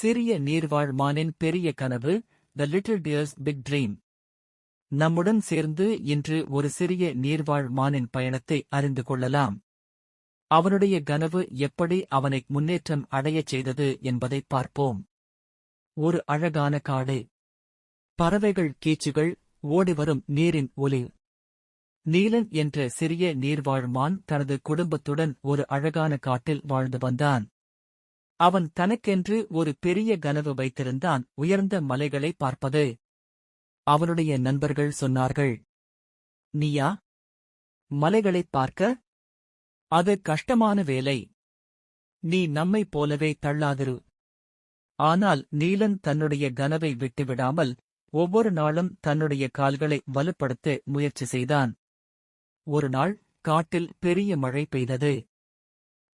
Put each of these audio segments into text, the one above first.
சிறிய நீர்வாழ் மானின் பெரிய கனவு the little deer's big dream நம்முடன் சேர்ந்து இன்று ஒரு சிறிய நீர்வாழ் மானின் பயணத்தை அறிந்து கொள்ளலாம். அவனுடைய கனவு எப்படி அவனை முன்னேற்றம் அடையச் செய்தது என்பதை பார்ப்போம். ஒரு அழகான காடு. பறவைகள் கீச்சுகள் ஓடிவரும் நீரின் ஒலி. நீலன் என்ற சிறிய நீர்வாழ்மான் தனது குடும்பத்துடன் ஒரு அழகான காட்டில் வாழ்ந்து வந்தான். அவன் தனக்கென்று ஒரு பெரிய கனவு வைத்திருந்தான் உயர்ந்த மலைகளை பார்ப்பது. அவனுடைய நண்பர்கள் சொன்னார்கள் நீயா? மலைகளைப் பார்க்க? அது கஷ்டமான வேலை. நீ நம்மைப் போலவே தள்ளாதிரு. ஆனால் நீலன் தன்னுடைய கனவை விட்டுவிடாமல் ஒவ்வொரு நாளும் தன்னுடைய கால்களை வலுப்படுத்த முயற்சி செய்தான். ஒரு நாள் காட்டில் பெரிய மழை பெய்தது.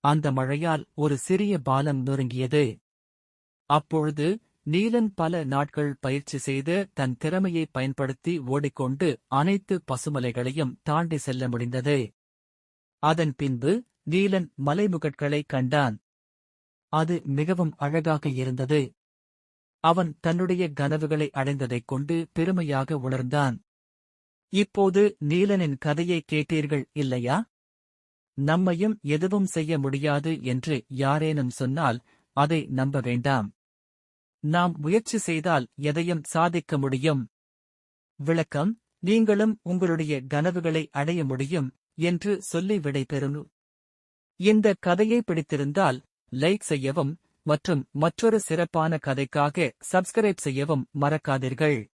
அந்த மழையால் ஒரு சிறிய பாலம் நொறுங்கியது. அப்பொழுது நீலன் பல நாட்கள் பயிற்சி செய்து தன் திறமையை பயன்படுத்தி ஓடிக்கொண்டு அனைத்து பசுமலைகளையும் தாண்டி செல்ல முடிந்தது. அதன் பின்பு நீலன் மலைமுகட்களை கண்டான். அது மிகவும் அழகாக இருந்தது. அவன் தன்னுடைய கனவுகளை அடைந்ததைக் கொண்டு பெருமையாக உணர்ந்தான். இப்போது நீலனின் கதையை கேட்டீர்கள் இல்லையா? நம்மையும் எதுவும் செய்ய முடியாது என்று யாரேனும் சொன்னால் அதை நம்ப வேண்டாம். நாம் முயற்சி செய்தால் எதையும் சாதிக்க முடியும். விளக்கம் நீங்களும் உங்களுடைய கனவுகளை அடைய முடியும் என்று சொல்லி விடைபெறும். இந்த கதையை பிடித்திருந்தால் லைக் செய்யவும் மற்றும் மற்றொரு சிறப்பான கதைக்காக சப்ஸ்கிரைப் செய்யவும் மறக்காதீர்கள்.